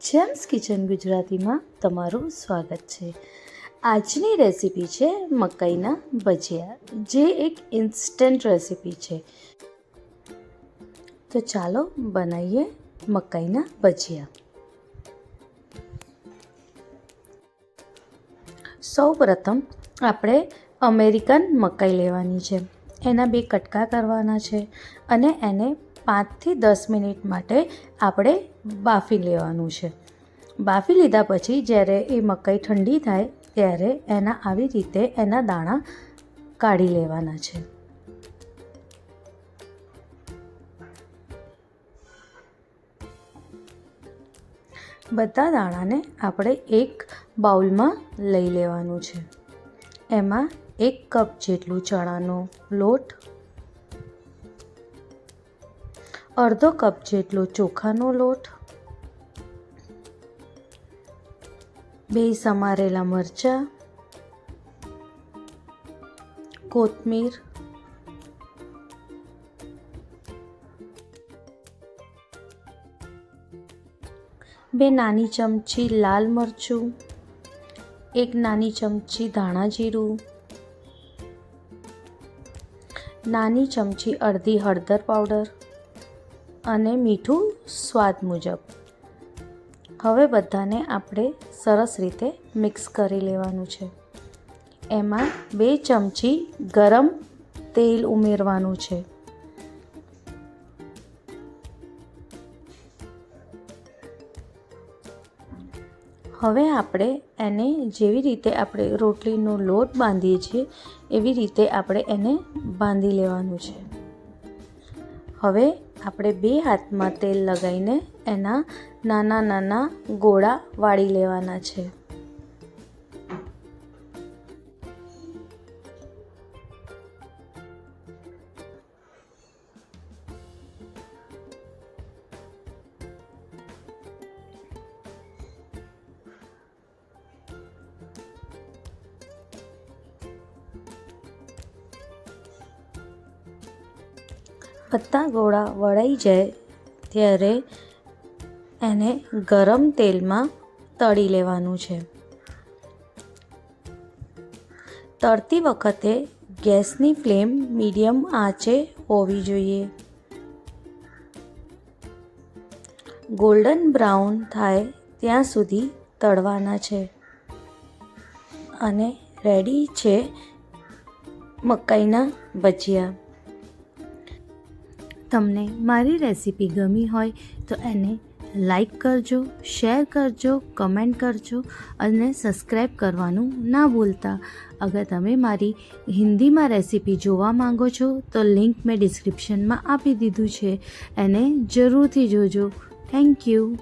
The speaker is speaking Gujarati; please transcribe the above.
જેમ્સ કિચન ગુજરાતીમાં તમારું સ્વાગત છે. આજની રેસીપી છે મકાઈના ભજીયા. જે એક ઇન્સ્ટન્ટ રેસીપી છે. તો ચાલો બનાવીએ મકાઈના ભજીયા. સૌ પ્રથમ આપણે અમેરિકન મકાઈ લેવાની છે. એના બે કટકા કરવાના છે અને એને પાંચથી દસ મિનિટ માટે આપણે બાફી લેવાનું છે. બાફી લીધા પછી જ્યારે એ મકાઈ ઠંડી થાય ત્યારે એના આવી રીતે એના દાણા કાઢી લેવાના છે. બધા દાણાને આપણે એક બાઉલમાં લઈ લેવાનું છે. એમાં એક કપ જેટલું ચણાનો લોટ અડધો કપ જેટલો ચોખાનો લોટ, બે સમારેલા મરચાં, કોથમીર, બે નાની ચમચી લાલ મરચું, એક નાની ચમચી ધાણા જીરું, નાની ચમચી અડધી હળદર પાવડર અને મીઠું સ્વાદ મુજબ. હવે બધાને આપણે સરસ રીતે મિક્સ કરી લેવાનું છે. એમાં બે ચમચી ગરમ તેલ ઉમેરવાનું છે. હવે આપણે એને જેવી રીતે આપણે રોટલીનો લોટ બાંધીએ છીએ, એવી રીતે આપણે એને બાંધી લેવાનું છે. હવે આપણે બે હાથમાં તેલ લગાવીને એના નાના નાના ગોળા વાળી લેવાના છે. બધા ગોળા વળાઈ જાય ત્યારે એને ગરમ તેલમાં તળી લેવાનું છે. તળતી વખતે ગેસની ફ્લેમ મીડિયમ આંચે હોવી જોઈએ. ગોલ્ડન બ્રાઉન થાય ત્યાં સુધી તળવાના છે અને રેડી છે મકાઈના ભજીયા. તમને મારી રેસીપી ગમી હોય તો એને લાઈક કરજો, શેર કરજો, કમેન્ટ કરજો અને સબસ્ક્રાઈબ કરવાનું ના ભૂલતા. અગર તમે મારી હિન્દીમાં રેસીપી જોવા માંગો છો તો લિંક મેં ડિસ્ક્રિપ્શનમાં આપી દીધું છે. એને જરૂરથી જોજો. Thank you.